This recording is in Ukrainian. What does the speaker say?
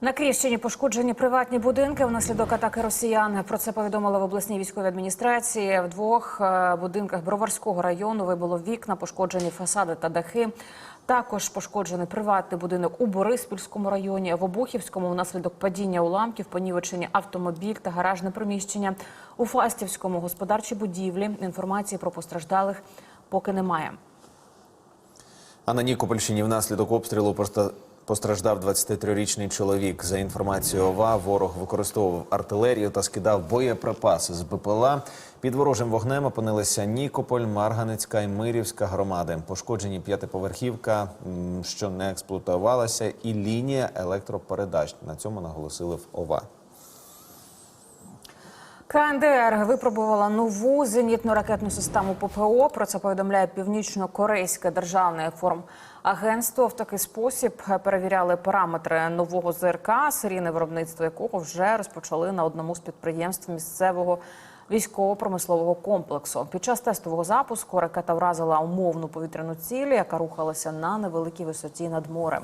На Кріщині пошкоджені приватні будинки внаслідок атаки росіян. Про це повідомили в обласній військовій адміністрації. В двох е, будинках Броварського району вибило вікна, пошкоджені фасади та дахи. Також пошкоджений приватний будинок у Бориспільському районі, в Обухівському внаслідок падіння уламків, понівечені автомобіль та гаражне приміщення. У Фастівському господарчі будівлі інформації про постраждалих поки немає. А на Нікопольщині внаслідок обстрілу поста- постраждав 23-річний чоловік. За інформацією ОВА, ворог використовував артилерію та скидав боєприпаси з БПЛА. Під ворожим вогнем опинилися Нікополь, Марганецька і Мирівська громади. Пошкоджені п'ятиповерхівка, що не експлуатувалася, і лінія електропередач. На цьому наголосили в ОВА. КНДР випробувала нову зенітно-ракетну систему ППО. Про це повідомляє північно-корейське державне інформагентство. В такий спосіб перевіряли параметри нового ЗРК, серійне виробництво якого вже розпочали на одному з підприємств місцевого військово-промислового комплексу. Під час тестового запуску ракета вразила умовну повітряну ціль, яка рухалася на невеликій висоті над морем.